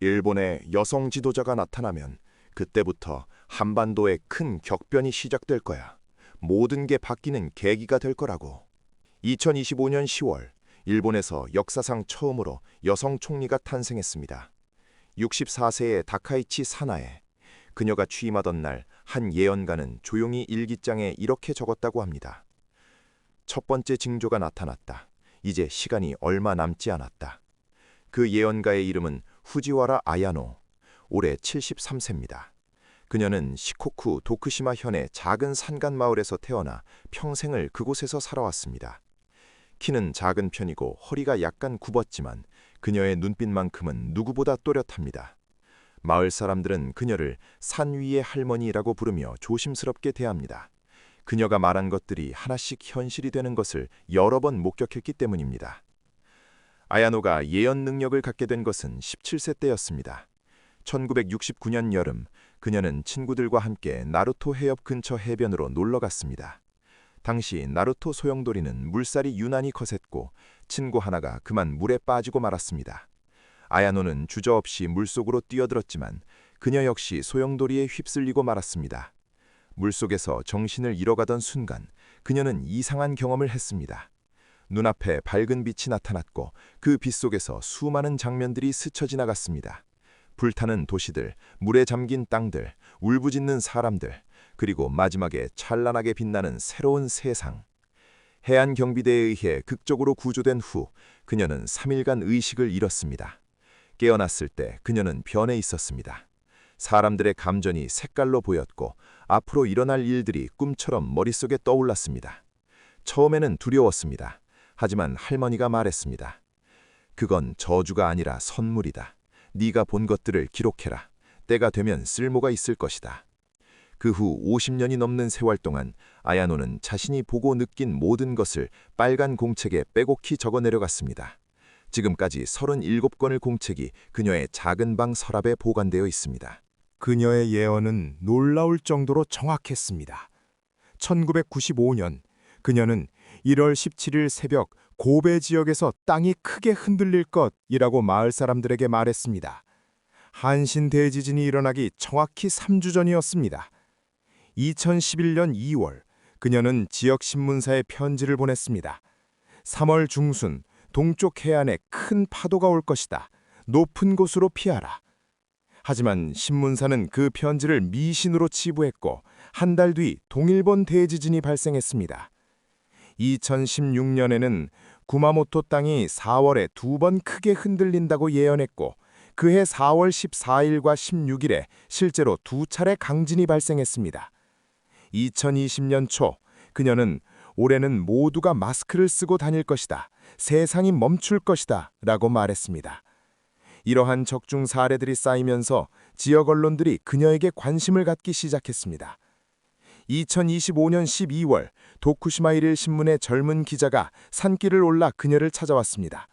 일본의 여성 지도자가 나타나면 그때부터 한반도에 큰 격변이 시작될 거야. 모든 게 바뀌는 계기가 될 거라고. 2025년 10월 일본에서 역사상 처음으로 여성 총리가 탄생했습니다. 64세의 다카이치 사나에 그녀가 취임하던 날 한 예언가는 조용히 일기장에 이렇게 적었다고 합니다. 첫 번째 징조가 나타났다. 이제 시간이 얼마 남지 않았다. 그 예언가의 이름은 후지와라 아야노. 올해 73세입니다. 그녀는 시코쿠 도크시마 현의 작은 산간 마을에서 태어나 평생을 그곳에서 살아왔습니다. 키는 작은 편이고 허리가 약간 굽었지만 그녀의 눈빛만큼은 누구보다 또렷합니다. 마을 사람들은 그녀를 산 위의 할머니라고 부르며 조심스럽게 대합니다. 그녀가 말한 것들이 하나씩 현실이 되는 것을 여러 번 목격했기 때문입니다. 아야노가 예언 능력을 갖게 된 것은 17세 때였습니다. 1969년 여름 그녀는 친구들과 함께 나루토 해협 근처 해변으로 놀러 갔습니다. 당시 나루토 소용돌이는 물살이 유난히 거셌고 친구 하나가 그만 물에 빠지고 말았습니다. 아야노는 주저없이 물속으로 뛰어들었지만 그녀 역시 소용돌이에 휩쓸리고 말았습니다. 물속에서 정신을 잃어가던 순간 그녀는 이상한 경험을 했습니다. 눈앞에 밝은 빛이 나타났고 그 빛 속에서 수많은 장면들이 스쳐 지나갔습니다. 불타는 도시들, 물에 잠긴 땅들, 울부짖는 사람들, 그리고 마지막에 찬란하게 빛나는 새로운 세상. 해안 경비대에 의해 극적으로 구조된 후 그녀는 3일간 의식을 잃었습니다. 깨어났을 때 그녀는 변해 있었습니다. 사람들의 감전이 색깔로 보였고 앞으로 일어날 일들이 꿈처럼 머릿속에 떠올랐습니다. 처음에는 두려웠습니다. 하지만 할머니가 말했습니다. 그건 저주가 아니라 선물이다. 네가 본 것들을 기록해라. 때가 되면 쓸모가 있을 것이다. 그 후 50년이 넘는 세월 동안 아야노는 자신이 보고 느낀 모든 것을 빨간 공책에 빼곡히 적어 내려갔습니다. 지금까지 37권의 공책이 그녀의 작은 방 서랍에 보관되어 있습니다. 그녀의 예언은 놀라울 정도로 정확했습니다. 1995년 그녀는 1월 17일 새벽 고베 지역에서 땅이 크게 흔들릴 것이라고 마을 사람들에게 말했습니다. 한신 대지진이 일어나기 정확히 3주 전이었습니다. 2011년 2월 그녀는 지역 신문사에 편지를 보냈습니다. 3월 중순 동쪽 해안에 큰 파도가 올 것이다. 높은 곳으로 피하라. 하지만 신문사는 그 편지를 미신으로 치부했고 한 달 뒤 동일본 대지진이 발생했습니다. 2016년에는 구마모토 땅이 4월에 두 번 크게 흔들린다고 예언했고 그해 4월 14일과 16일에 실제로 두 차례 강진이 발생했습니다. 2020년 초 그녀는 올해는 모두가 마스크를 쓰고 다닐 것이다. 세상이 멈출 것이다. 라고 말했습니다. 이러한 적중 사례들이 쌓이면서 지역 언론들이 그녀에게 관심을 갖기 시작했습니다. 2025년 12월 도쿠시마 일일 신문의 젊은 기자가 산길을 올라 그녀를 찾아왔습니다.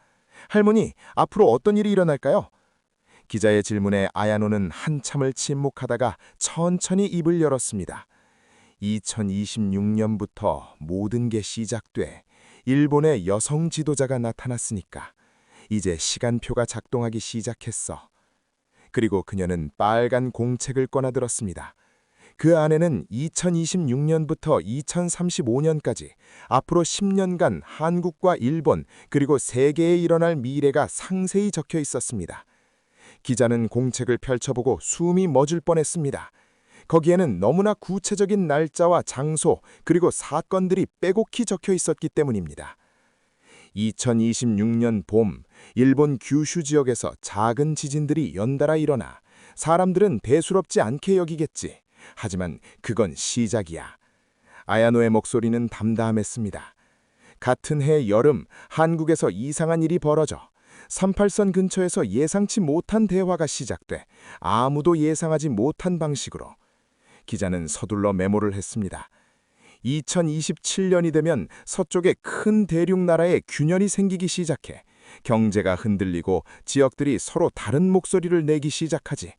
할머니, 앞으로 어떤 일이 일어날까요? 기자의 질문에 아야노는 한참을 침묵하다가 천천히 입을 열었습니다. 2026년부터 모든 게 시작돼 일본의 여성 지도자가 나타났으니까 이제 시간표가 작동하기 시작했어. 그리고 그녀는 빨간 공책을 꺼내들었습니다. 그 안에는 2026년부터 2035년까지 앞으로 10년간 한국과 일본 그리고 세계에 일어날 미래가 상세히 적혀 있었습니다. 기자는 공책을 펼쳐보고 숨이 멎을 뻔했습니다. 거기에는 너무나 구체적인 날짜와 장소 그리고 사건들이 빼곡히 적혀 있었기 때문입니다. 2026년 봄 일본 규슈 지역에서 작은 지진들이 연달아 일어나 사람들은 대수롭지 않게 여기겠지. 하지만 그건 시작이야. 아야노의 목소리는 담담했습니다. 같은 해 여름 한국에서 이상한 일이 벌어져 38선 근처에서 예상치 못한 대화가 시작돼 아무도 예상하지 못한 방식으로 기자는 서둘러 메모를 했습니다. 2027년이 되면 서쪽에 큰 대륙 나라에 균열이 생기기 시작해 경제가 흔들리고 지역들이 서로 다른 목소리를 내기 시작하지.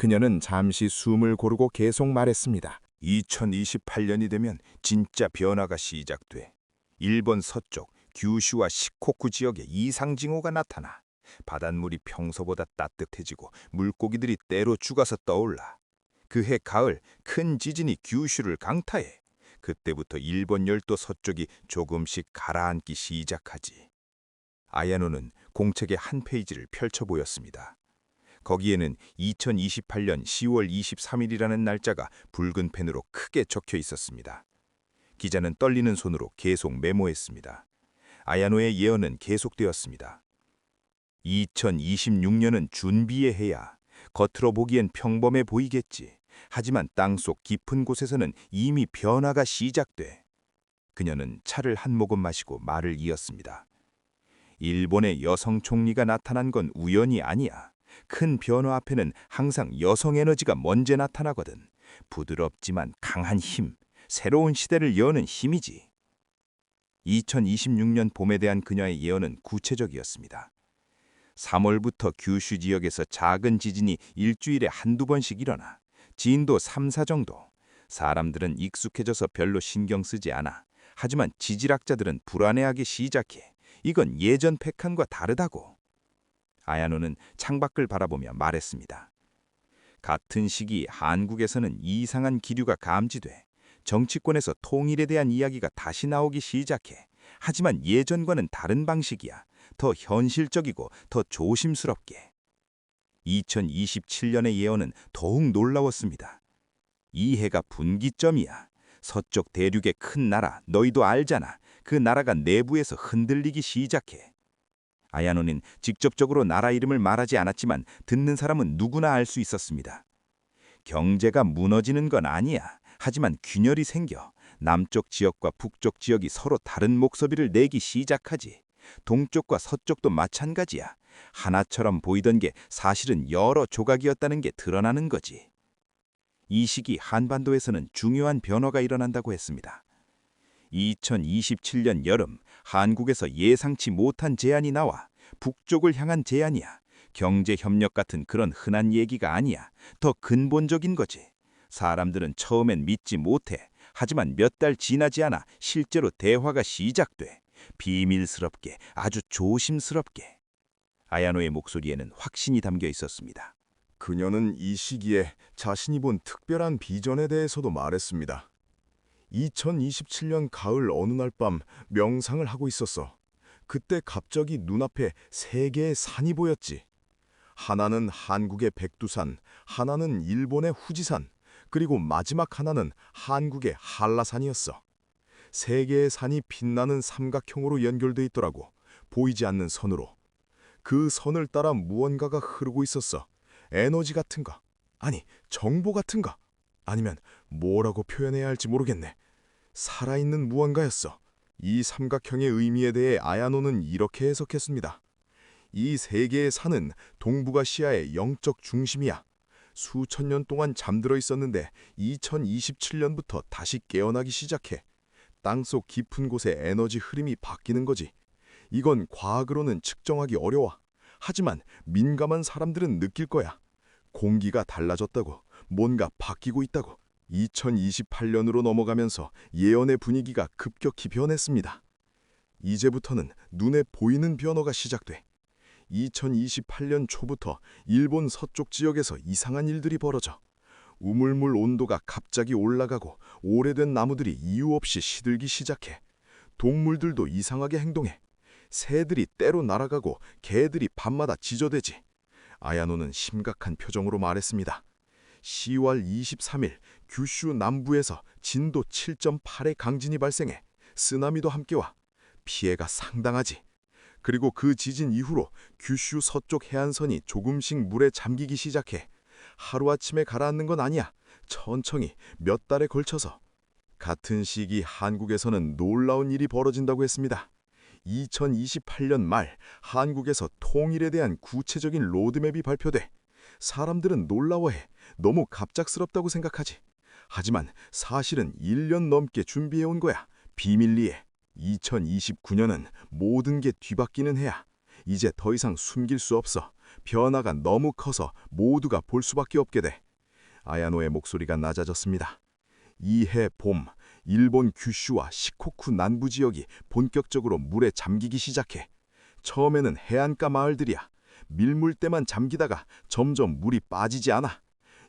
그녀는 잠시 숨을 고르고 계속 말했습니다. 2028년이 되면 진짜 변화가 시작돼. 일본 서쪽 규슈와 시코쿠 지역에 이상 징후가 나타나. 바닷물이 평소보다 따뜻해지고 물고기들이 때로 죽어서 떠올라. 그해 가을 큰 지진이 규슈를 강타해. 그때부터 일본 열도 서쪽이 조금씩 가라앉기 시작하지. 아야노는 공책의 한 페이지를 펼쳐 보였습니다. 거기에는 2028년 10월 23일이라는 날짜가 붉은 펜으로 크게 적혀 있었습니다. 기자는 떨리는 손으로 계속 메모했습니다. 아야노의 예언은 계속되었습니다. 2026년은 준비의 해야. 겉으로 보기엔 평범해 보이겠지. 하지만 땅속 깊은 곳에서는 이미 변화가 시작돼. 그녀는 차를 한 모금 마시고 말을 이었습니다. 일본의 여성 총리가 나타난 건 우연이 아니야. 큰 변화 앞에는 항상 여성 에너지가 먼저 나타나거든. 부드럽지만 강한 힘, 새로운 시대를 여는 힘이지. 2026년 봄에 대한 그녀의 예언은 구체적이었습니다. 3월부터 규슈 지역에서 작은 지진이 일주일에 한두 번씩 일어나 진도 3, 4 정도. 사람들은 익숙해져서 별로 신경 쓰지 않아. 하지만 지질학자들은 불안해하기 시작해. 이건 예전 백한과 다르다고. 아야노는 창밖을 바라보며 말했습니다. 같은 시기 한국에서는 이상한 기류가 감지돼 정치권에서 통일에 대한 이야기가 다시 나오기 시작해. 하지만 예전과는 다른 방식이야. 더 현실적이고 더 조심스럽게. 2027년의 예언은 더욱 놀라웠습니다. 이 해가 분기점이야. 서쪽 대륙의 큰 나라, 너희도 알잖아. 그 나라가 내부에서 흔들리기 시작해. 아야노는 직접적으로 나라 이름을 말하지 않았지만 듣는 사람은 누구나 알 수 있었습니다. 경제가 무너지는 건 아니야. 하지만 균열이 생겨 남쪽 지역과 북쪽 지역이 서로 다른 목소리를 내기 시작하지. 동쪽과 서쪽도 마찬가지야. 하나처럼 보이던 게 사실은 여러 조각이었다는 게 드러나는 거지. 이 시기 한반도에서는 중요한 변화가 일어난다고 했습니다. 2027년 여름 한국에서 예상치 못한 제안이 나와 북쪽을 향한 제안이야. 경제 협력 같은 그런 흔한 얘기가 아니야. 더 근본적인 거지. 사람들은 처음엔 믿지 못해. 하지만 몇 달 지나지 않아 실제로 대화가 시작돼. 비밀스럽게 아주 조심스럽게. 아야노의 목소리에는 확신이 담겨 있었습니다. 그녀는 이 시기에 자신이 본 특별한 비전에 대해서도 말했습니다. 2027년 가을 어느 날 밤 명상을 하고 있었어. 그때 갑자기 눈앞에 세 개의 산이 보였지. 하나는 한국의 백두산, 하나는 일본의 후지산, 그리고 마지막 하나는 한국의 한라산이었어. 세 개의 산이 빛나는 삼각형으로 연결돼 있더라고. 보이지 않는 선으로. 그 선을 따라 무언가가 흐르고 있었어. 에너지 같은가? 아니, 정보 같은가? 아니면 뭐라고 표현해야 할지 모르겠네. 살아있는 무언가였어. 이 삼각형의 의미에 대해 아야노는 이렇게 해석했습니다. 이세 개의 산은 동북아 시아의 영적 중심이야. 수천 년 동안 잠들어 있었는데 2027년부터 다시 깨어나기 시작해. 땅속 깊은 곳의 에너지 흐름이 바뀌는 거지. 이건 과학으로는 측정하기 어려워. 하지만 민감한 사람들은 느낄 거야. 공기가 달라졌다고, 뭔가 바뀌고 있다고. 2028년으로 넘어가면서 예언의 분위기가 급격히 변했습니다. 이제부터는 눈에 보이는 변화가 시작돼. 2028년 초부터 일본 서쪽 지역에서 이상한 일들이 벌어져. 우물물 온도가 갑자기 올라가고 오래된 나무들이 이유 없이 시들기 시작해. 동물들도 이상하게 행동해. 새들이 때로 날아가고 개들이 밤마다 지저대지. 아야노는 심각한 표정으로 말했습니다. 10월 23일 규슈 남부에서 진도 7.8의 강진이 발생해 쓰나미도 함께 와 피해가 상당하지. 그리고 그 지진 이후로 규슈 서쪽 해안선이 조금씩 물에 잠기기 시작해 하루아침에 가라앉는 건 아니야. 천천히 몇 달에 걸쳐서. 같은 시기 한국에서는 놀라운 일이 벌어진다고 했습니다. 2028년 말 한국에서 통일에 대한 구체적인 로드맵이 발표돼. 사람들은 놀라워해. 너무 갑작스럽다고 생각하지. 하지만 사실은 1년 넘게 준비해온 거야. 비밀리에. 2029년은 모든 게 뒤바뀌는 해야. 이제 더 이상 숨길 수 없어. 변화가 너무 커서 모두가 볼 수밖에 없게 돼. 아야노의 목소리가 낮아졌습니다. 이 해 봄, 일본 규슈와 시코쿠 남부 지역이 본격적으로 물에 잠기기 시작해. 처음에는 해안가 마을들이야. 밀물때만 잠기다가 점점 물이 빠지지 않아.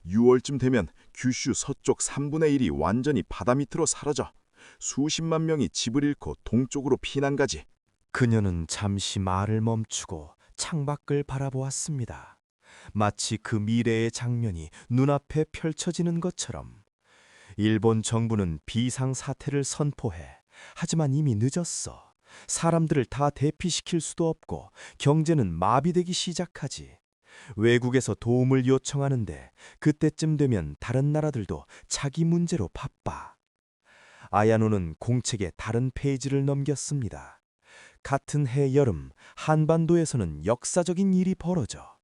6월쯤 되면 규슈 서쪽 3분의 1이 완전히 바다 밑으로 사라져 수십만 명이 집을 잃고 동쪽으로 피난 가지. 그녀는 잠시 말을 멈추고 창밖을 바라보았습니다. 마치 그 미래의 장면이 눈앞에 펼쳐지는 것처럼. 일본 정부는 비상 사태를 선포해. 하지만 이미 늦었어. 사람들을 다 대피시킬 수도 없고 경제는 마비되기 시작하지. 외국에서 도움을 요청하는데 그때쯤 되면 다른 나라들도 자기 문제로 바빠. 아야노는 공책의 다른 페이지를 넘겼습니다. 같은 해 여름 한반도에서는 역사적인 일이 벌어져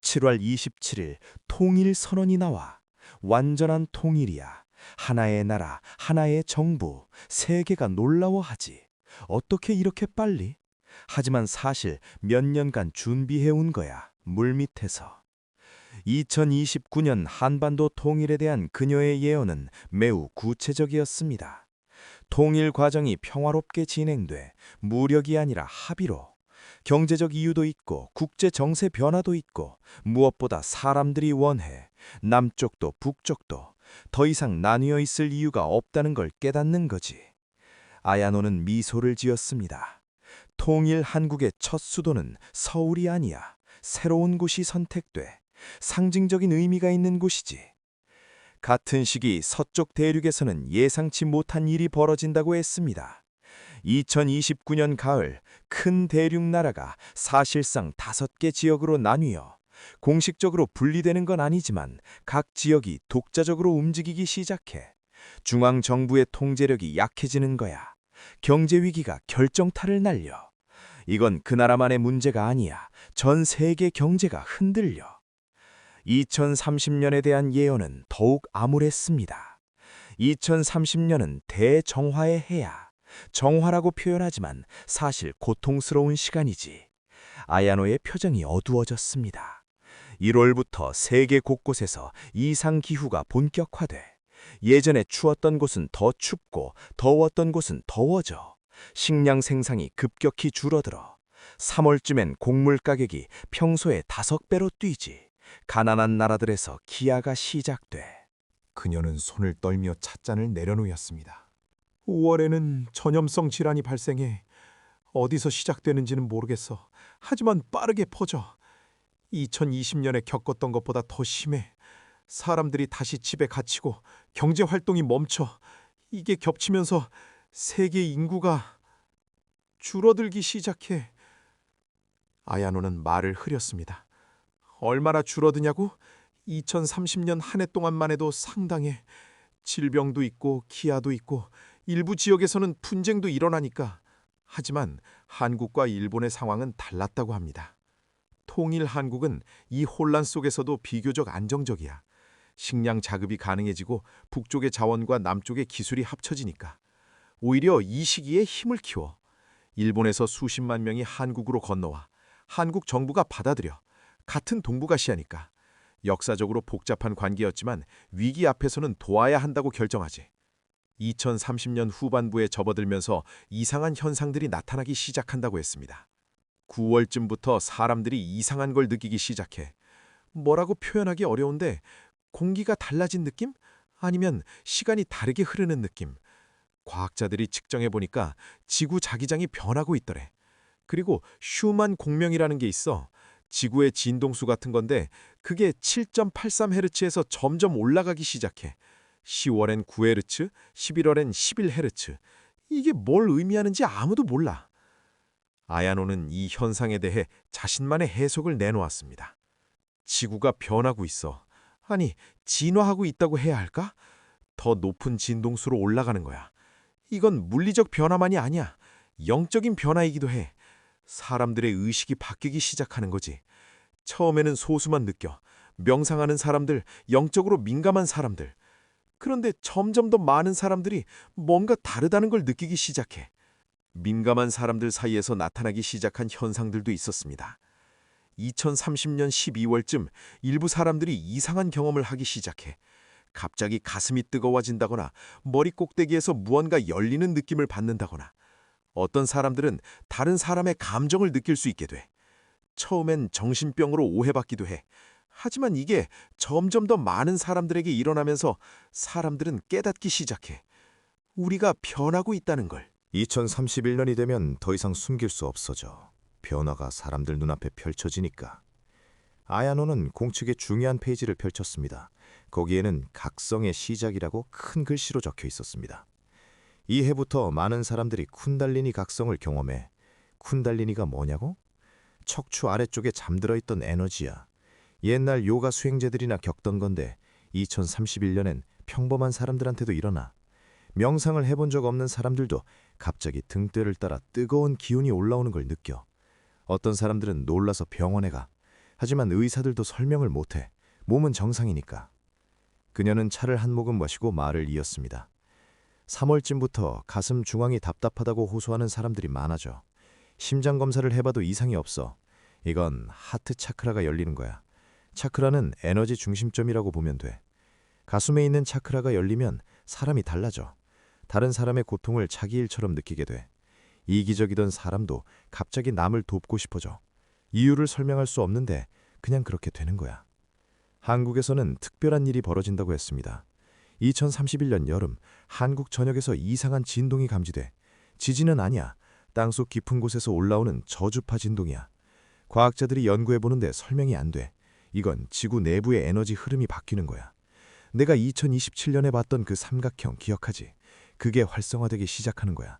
7월 27일 통일 선언이 나와 완전한 통일이야. 하나의 나라, 하나의 정부, 세계가 놀라워하지. 어떻게 이렇게 빨리? 하지만 사실 몇 년간 준비해온 거야. 물밑에서. 2029년 한반도 통일에 대한 그녀의 예언은 매우 구체적이었습니다. 통일 과정이 평화롭게 진행돼 무력이 아니라 합의로 경제적 이유도 있고 국제 정세 변화도 있고 무엇보다 사람들이 원해 남쪽도 북쪽도 더 이상 나뉘어 있을 이유가 없다는 걸 깨닫는 거지. 아야노는 미소를 지었습니다. 통일 한국의 첫 수도는 서울이 아니야. 새로운 곳이 선택돼 상징적인 의미가 있는 곳이지. 같은 시기 서쪽 대륙에서는 예상치 못한 일이 벌어진다고 했습니다. 2029년 가을 큰 대륙 나라가 사실상 다섯 개 지역으로 나뉘어 공식적으로 분리되는 건 아니지만 각 지역이 독자적으로 움직이기 시작해 중앙 정부의 통제력이 약해지는 거야. 경제 위기가 결정타를 날려. 이건 그 나라만의 문제가 아니야. 전 세계 경제가 흔들려. 2030년에 대한 예언은 더욱 암울했습니다. 2030년은 대정화의 해야. 정화라고 표현하지만 사실 고통스러운 시간이지. 아야노의 표정이 어두워졌습니다. 1월부터 세계 곳곳에서 이상 기후가 본격화돼. 예전에 추웠던 곳은 더 춥고 더웠던 곳은 더워져. 식량 생산이 급격히 줄어들어. 3월쯤엔 곡물 가격이 평소의 다섯 배로 뛰지. 가난한 나라들에서 기아가 시작돼. 그녀는 손을 떨며 찻잔을 내려놓았습니다. 5월에는 전염성 질환이 발생해 어디서 시작되는지는 모르겠어. 하지만 빠르게 퍼져. 2020년에 겪었던 것보다 더 심해. 사람들이 다시 집에 갇히고 경제 활동이 멈춰. 이게 겹치면서 세계 인구가 줄어들기 시작해. 아야노는 말을 흐렸습니다. 얼마나 줄어드냐고? 2030년 한 해 동안만 해도 상당해. 질병도 있고 기아도 있고 일부 지역에서는 분쟁도 일어나니까. 하지만 한국과 일본의 상황은 달랐다고 합니다. 통일 한국은 이 혼란 속에서도 비교적 안정적이야. 식량 자급이 가능해지고 북쪽의 자원과 남쪽의 기술이 합쳐지니까. 오히려 이 시기에 힘을 키워. 일본에서 수십만 명이 한국으로 건너와 한국 정부가 받아들여. 같은 동북아시아니까. 역사적으로 복잡한 관계였지만 위기 앞에서는 도와야 한다고 결정하지. 2030년 후반부에 접어들면서 이상한 현상들이 나타나기 시작한다고 했습니다. 9월쯤부터 사람들이 이상한 걸 느끼기 시작해. 뭐라고 표현하기 어려운데 공기가 달라진 느낌? 아니면 시간이 다르게 흐르는 느낌? 과학자들이 측정해 보니까 지구 자기장이 변하고 있더래. 그리고 슈만 공명이라는 게 있어. 지구의 진동수 같은 건데 그게 7.83헤르츠에서 점점 올라가기 시작해. 10월엔 9헤르츠, 11월엔 11헤르츠. 이게 뭘 의미하는지 아무도 몰라. 아야노는 이 현상에 대해 자신만의 해석을 내놓았습니다. 지구가 변하고 있어. 아니, 진화하고 있다고 해야 할까? 더 높은 진동수로 올라가는 거야. 이건 물리적 변화만이 아니야. 영적인 변화이기도 해. 사람들의 의식이 바뀌기 시작하는 거지. 처음에는 소수만 느껴. 명상하는 사람들, 영적으로 민감한 사람들. 그런데 점점 더 많은 사람들이 뭔가 다르다는 걸 느끼기 시작해. 민감한 사람들 사이에서 나타나기 시작한 현상들도 있었습니다. 2030년 12월쯤 일부 사람들이 이상한 경험을 하기 시작해. 갑자기 가슴이 뜨거워진다거나 머리 꼭대기에서 무언가 열리는 느낌을 받는다거나 어떤 사람들은 다른 사람의 감정을 느낄 수 있게 돼. 처음엔 정신병으로 오해받기도 해. 하지만 이게 점점 더 많은 사람들에게 일어나면서 사람들은 깨닫기 시작해. 우리가 변하고 있다는 걸. 2031년이 되면 더 이상 숨길 수 없어져. 변화가 사람들 눈앞에 펼쳐지니까. 아야노는 공측의 중요한 페이지를 펼쳤습니다. 거기에는 각성의 시작이라고 큰 글씨로 적혀 있었습니다. 이 해부터 많은 사람들이 쿤달리니 각성을 경험해. 쿤달리니가 뭐냐고? 척추 아래쪽에 잠들어 있던 에너지야. 옛날 요가 수행자들이나 겪던 건데 2031년엔 평범한 사람들한테도 일어나. 명상을 해본 적 없는 사람들도 갑자기 등뼈를 따라 뜨거운 기운이 올라오는 걸 느껴. 어떤 사람들은 놀라서 병원에 가. 하지만 의사들도 설명을 못해. 몸은 정상이니까. 그녀는 차를 한 모금 마시고 말을 이었습니다. 3월쯤부터 가슴 중앙이 답답하다고 호소하는 사람들이 많아져. 심장 검사를 해봐도 이상이 없어. 이건 하트 차크라가 열리는 거야. 차크라는 에너지 중심점이라고 보면 돼. 가슴에 있는 차크라가 열리면 사람이 달라져. 다른 사람의 고통을 자기 일처럼 느끼게 돼. 이기적이던 사람도 갑자기 남을 돕고 싶어져. 이유를 설명할 수 없는데 그냥 그렇게 되는 거야. 한국에서는 특별한 일이 벌어진다고 했습니다. 2031년 여름 한국 전역에서 이상한 진동이 감지돼. 지진은 아니야. 땅속 깊은 곳에서 올라오는 저주파 진동이야. 과학자들이 연구해 보는데 설명이 안 돼. 이건 지구 내부의 에너지 흐름이 바뀌는 거야. 내가 2027년에 봤던 그 삼각형 기억하지? 그게 활성화되기 시작하는 거야.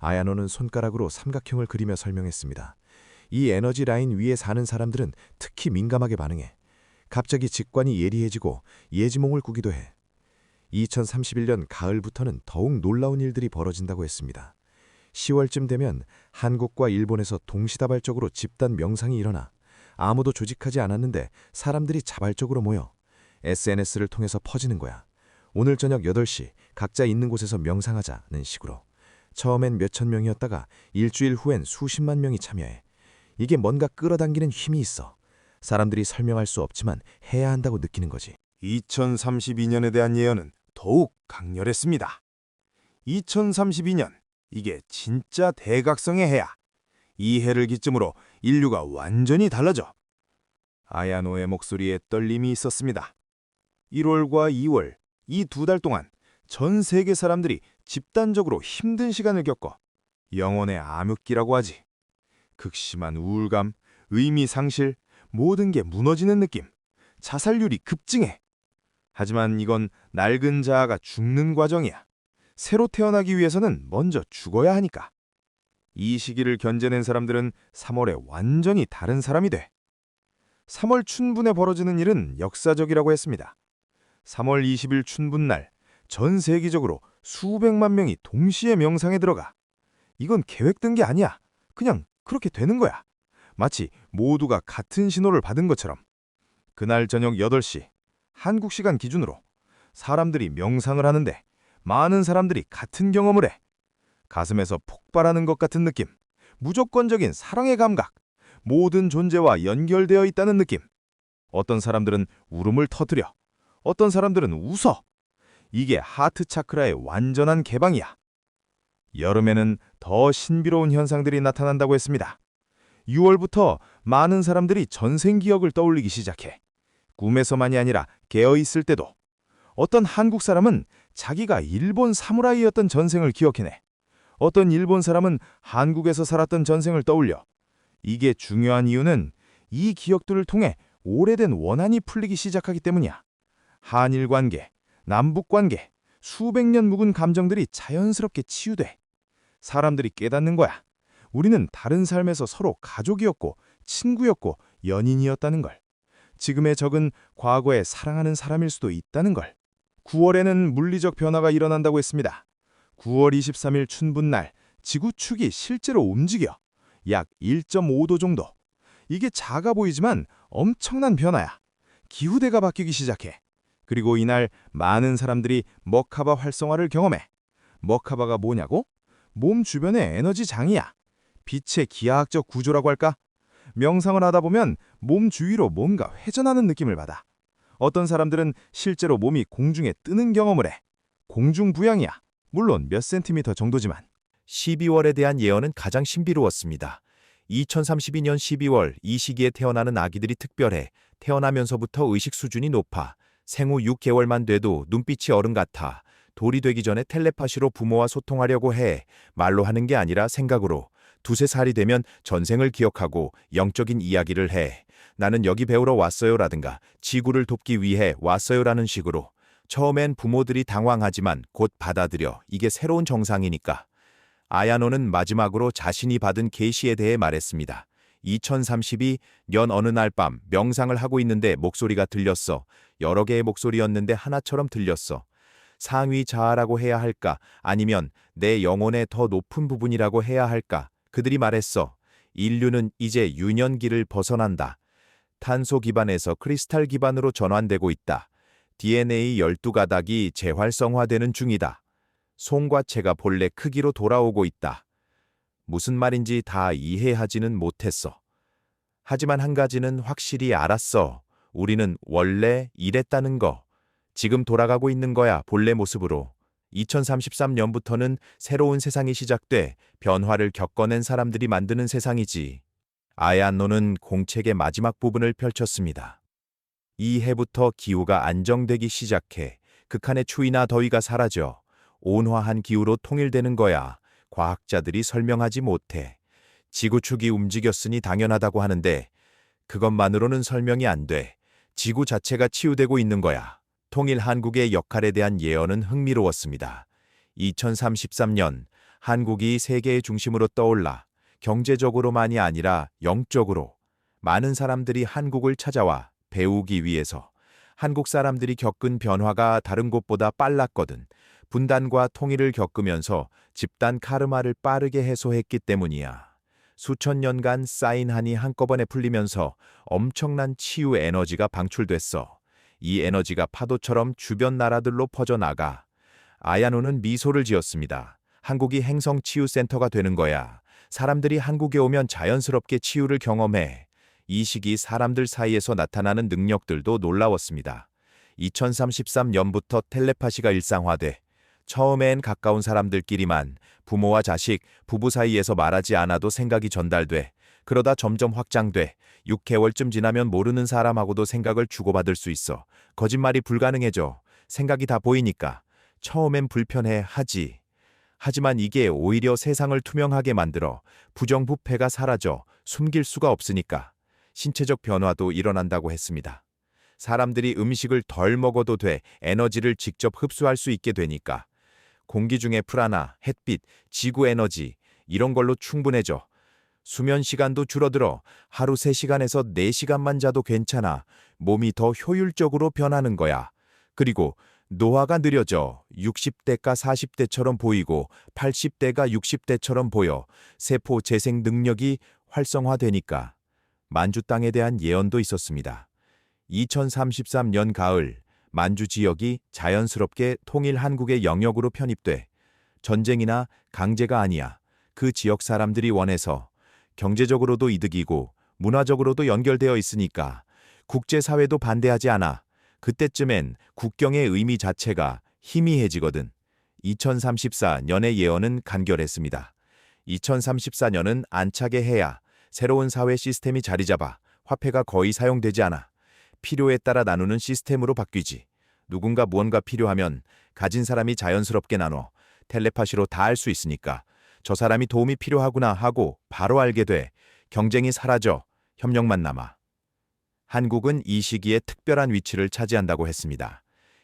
아야노는 손가락으로 삼각형을 그리며 설명했습니다. 이 에너지 라인 위에 사는 사람들은 특히 민감하게 반응해. 갑자기 직관이 예리해지고 예지몽을 꾸기도 해. 2031년 가을부터는 더욱 놀라운 일들이 벌어진다고 했습니다. 10월쯤 되면 한국과 일본에서 동시다발적으로 집단 명상이 일어나 아무도 조직하지 않았는데 사람들이 자발적으로 모여 SNS를 통해서 퍼지는 거야. 오늘 저녁 8시 각자 있는 곳에서 명상하자는 식으로. 처음엔 몇천 명이었다가 일주일 후엔 수십만 명이 참여해. 이게 뭔가 끌어당기는 힘이 있어. 사람들이 설명할 수 없지만 해야 한다고 느끼는 거지. 2032년에 대한 예언은 더욱 강렬했습니다. 2032년, 이게 진짜 대각성의 해야. 이 해를 기점으로 인류가 완전히 달라져. 아야노의 목소리에 떨림이 있었습니다. 1월과 2월, 이 두 달 동안 전 세계 사람들이 집단적으로 힘든 시간을 겪어 영혼의 암흑기라고 하지. 극심한 우울감, 의미 상실, 모든 게 무너지는 느낌. 자살률이 급증해. 하지만 이건 낡은 자아가 죽는 과정이야. 새로 태어나기 위해서는 먼저 죽어야 하니까. 이 시기를 견뎌낸 사람들은 3월에 완전히 다른 사람이 돼. 3월 춘분에 벌어지는 일은 역사적이라고 했습니다. 3월 20일 춘분날 전 세계적으로 수백만 명이 동시에 명상에 들어가. 이건 계획된 게 아니야. 그냥 그렇게 되는 거야. 마치 모두가 같은 신호를 받은 것처럼. 그날 저녁 8시 한국 시간 기준으로 사람들이 명상을 하는데 많은 사람들이 같은 경험을 해. 가슴에서 폭발하는 것 같은 느낌. 무조건적인 사랑의 감각. 모든 존재와 연결되어 있다는 느낌. 어떤 사람들은 울음을 터뜨려. 어떤 사람들은 웃어. 이게 하트 차크라의 완전한 개방이야. 여름에는 더 신비로운 현상들이 나타난다고 했습니다. 6월부터 많은 사람들이 전생 기억을 떠올리기 시작해. 꿈에서만이 아니라 깨어 있을 때도. 어떤 한국 사람은 자기가 일본 사무라이였던 전생을 기억해내. 어떤 일본 사람은 한국에서 살았던 전생을 떠올려. 이게 중요한 이유는 이 기억들을 통해 오래된 원한이 풀리기 시작하기 때문이야. 한일 관계, 남북 관계, 수백 년 묵은 감정들이 자연스럽게 치유돼. 사람들이 깨닫는 거야. 우리는 다른 삶에서 서로 가족이었고 친구였고 연인이었다는 걸. 지금의 적은 과거에 사랑하는 사람일 수도 있다는 걸. 9월에는 물리적 변화가 일어난다고 했습니다. 9월 23일 춘분날 지구축이 실제로 움직여. 약 1.5도 정도. 이게 작아 보이지만 엄청난 변화야. 기후대가 바뀌기 시작해. 그리고 이날 많은 사람들이 머카바 활성화를 경험해. 머카바가 뭐냐고? 몸 주변의 에너지 장이야. 빛의 기하학적 구조라고 할까? 명상을 하다 보면 몸 주위로 뭔가 회전하는 느낌을 받아. 어떤 사람들은 실제로 몸이 공중에 뜨는 경험을 해. 공중 부양이야. 물론 몇 센티미터 정도지만. 12월에 대한 예언은 가장 신비로웠습니다. 2032년 12월 이 시기에 태어나는 아기들이 특별해 태어나면서부터 의식 수준이 높아 생후 6개월만 돼도 눈빛이 어른 같아 돌이 되기 전에 텔레파시로 부모와 소통하려고 해 말로 하는 게 아니라 생각으로 두세 살이 되면 전생을 기억하고 영적인 이야기를 해 나는 여기 배우러 왔어요라든가 지구를 돕기 위해 왔어요라는 식으로 처음엔 부모들이 당황하지만 곧 받아들여 이게 새로운 정상이니까 아야노는 마지막으로 자신이 받은 계시에 대해 말했습니다. 2032년 어느 날 밤 명상을 하고 있는데 목소리가 들렸어. 여러 개의 목소리였는데 하나처럼 들렸어. 상위 자아라고 해야 할까? 아니면 내 영혼의 더 높은 부분이라고 해야 할까? 그들이 말했어. 인류는 이제 유년기를 벗어난다. 탄소 기반에서 크리스탈 기반으로 전환되고 있다. DNA 12가닥이 재활성화되는 중이다. 송과체가 본래 크기로 돌아오고 있다. 무슨 말인지 다 이해하지는 못했어. 하지만 한 가지는 확실히 알았어. 우리는 원래 이랬다는 거. 지금 돌아가고 있는 거야, 본래 모습으로. 2033년부터는 새로운 세상이 시작돼 변화를 겪어낸 사람들이 만드는 세상이지. 아야노는 공책의 마지막 부분을 펼쳤습니다. 이 해부터 기후가 안정되기 시작해 극한의 추위나 더위가 사라져 온화한 기후로 통일되는 거야. 과학자들이 설명하지 못해. 지구축이 움직였으니 당연하다고 하는데 그것만으로는 설명이 안 돼. 지구 자체가 치유되고 있는 거야. 통일 한국의 역할에 대한 예언은 흥미로웠습니다. 2033년 한국이 세계의 중심으로 떠올라 경제적으로만이 아니라 영적으로 많은 사람들이 한국을 찾아와 배우기 위해서 한국 사람들이 겪은 변화가 다른 곳보다 빨랐거든. 분단과 통일을 겪으면서 집단 카르마를 빠르게 해소했기 때문이야. 수천 년간 쌓인 한이 한꺼번에 풀리면서 엄청난 치유 에너지가 방출됐어. 이 에너지가 파도처럼 주변 나라들로 퍼져나가. 아야노는 미소를 지었습니다. 한국이 행성 치유 센터가 되는 거야. 사람들이 한국에 오면 자연스럽게 치유를 경험해. 이 시기 사람들 사이에서 나타나는 능력들도 놀라웠습니다. 2033년부터 텔레파시가 일상화돼 처음엔 가까운 사람들끼리만 부모와 자식, 부부 사이에서 말하지 않아도 생각이 전달돼 그러다 점점 확장돼 6개월쯤 지나면 모르는 사람하고도 생각을 주고받을 수 있어. 거짓말이 불가능해져. 생각이 다 보이니까. 처음엔 불편해 하지. 하지만 이게 오히려 세상을 투명하게 만들어 부정부패가 사라져 숨길 수가 없으니까 신체적 변화도 일어난다고 했습니다. 사람들이 음식을 덜 먹어도 돼 에너지를 직접 흡수할 수 있게 되니까 공기 중에 프라나, 햇빛, 지구 에너지 이런 걸로 충분해져. 수면 시간도 줄어들어 하루 3시간에서 4시간만 자도 괜찮아. 몸이 더 효율적으로 변하는 거야. 그리고 노화가 느려져 60대가 40대처럼 보이고 80대가 60대처럼 보여 세포 재생 능력이 활성화되니까 만주 땅에 대한 예언도 있었습니다. 2033년 가을 만주 지역이 자연스럽게 통일 한국의 영역으로 편입돼 전쟁이나 강제가 아니야. 그 지역 사람들이 원해서 경제적으로도 이득이고 문화적으로도 연결되어 있으니까 국제사회도 반대하지 않아. 그때쯤엔 국경의 의미 자체가 희미해지거든. 2034년의 예언은 간결했습니다. 2034년은 안착의 해야 새로운 사회 시스템이 자리 잡아 화폐가 거의 사용되지 않아. 필요에 따라 나누는 시스템으로 바뀌지. 누군가 무언가 필요하면 가진 사람이 자연스럽게 나눠 텔레파시로 다알수 있으니까 저 사람이 도움이 필요하구나 하고 바로 알게 돼 경쟁이 사라져 협력만 남아. 한국은 이 시기에 특별한 위치를 차지한다고 했습니다.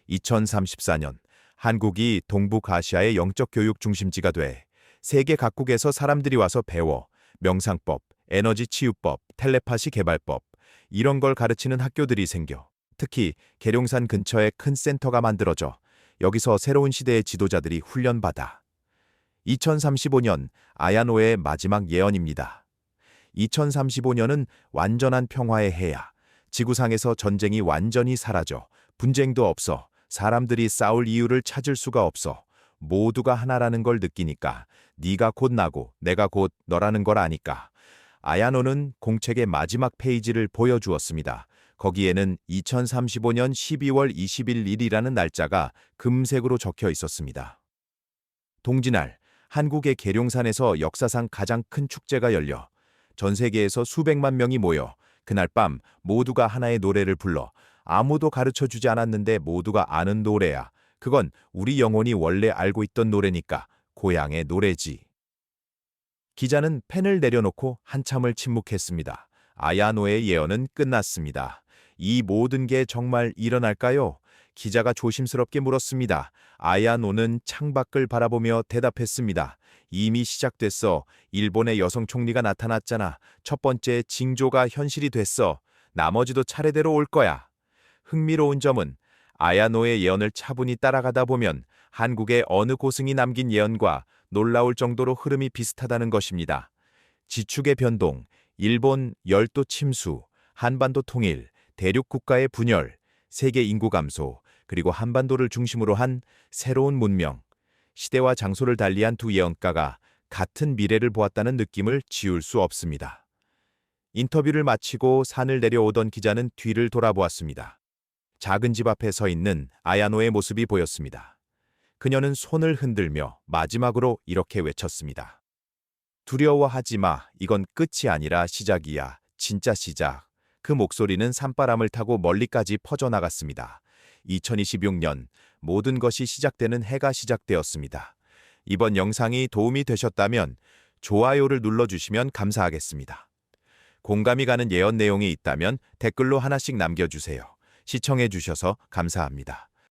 2034년 한국이 동북아시아의 영적 교육 중심지가 돼 세계 각국에서 사람들이 와서 배워 명상법, 에너지 치유법, 텔레파시 개발법 이런 걸 가르치는 학교들이 생겨. 특히 계룡산 근처에 큰 센터가 만들어져 여기서 새로운 시대의 지도자들이 훈련받아. 2035년 아야노의 마지막 예언입니다. 2035년은 완전한 평화의 해야. 지구상에서 전쟁이 완전히 사라져. 분쟁도 없어. 사람들이 싸울 이유를 찾을 수가 없어. 모두가 하나라는 걸 느끼니까 네가 곧 나고 내가 곧 너라는 걸 아니까. 아야노는 공책의 마지막 페이지를 보여주었습니다. 거기에는 2035년 12월 21일이라는 날짜가 금색으로 적혀 있었습니다. 동지날, 한국의 계룡산에서 역사상 가장 큰 축제가 열려 전 세계에서 수백만 명이 모여 그날 밤 모두가 하나의 노래를 불러 아무도 가르쳐 주지 않았는데 모두가 아는 노래야. 그건 우리 영혼이 원래 알고 있던 노래니까 고향의 노래지. 기자는 펜을 내려놓고 한참을 침묵했습니다. 아야노의 예언은 끝났습니다. 이 모든 게 정말 일어날까요? 기자가 조심스럽게 물었습니다. 아야노는 창밖을 바라보며 대답했습니다. 이미 시작됐어. 일본의 여성 총리가 나타났잖아. 첫 번째 징조가 현실이 됐어. 나머지도 차례대로 올 거야. 흥미로운 점은 아야노의 예언을 차분히 따라가다 보면 한국의 어느 고승이 남긴 예언과 놀라울 정도로 흐름이 비슷하다는 것입니다. 지축의 변동, 일본 열도 침수, 한반도 통일, 대륙 국가의 분열, 세계 인구 감소, 그리고 한반도를 중심으로 한 새로운 문명, 시대와 장소를 달리한 두 예언가가 같은 미래를 보았다는 느낌을 지울 수 없습니다. 인터뷰를 마치고 산을 내려오던 기자는 뒤를 돌아보았습니다. 작은 집 앞에 서 있는 아야노의 모습이 보였습니다. 그녀는 손을 흔들며 마지막으로 이렇게 외쳤습니다. 두려워하지 마. 이건 끝이 아니라 시작이야. 진짜 시작. 그 목소리는 산바람을 타고 멀리까지 퍼져나갔습니다. 2026년 모든 것이 시작되는 해가 시작되었습니다. 이번 영상이 도움이 되셨다면 좋아요를 눌러주시면 감사하겠습니다. 공감이 가는 예언 내용이 있다면 댓글로 하나씩 남겨주세요. 시청해주셔서 감사합니다.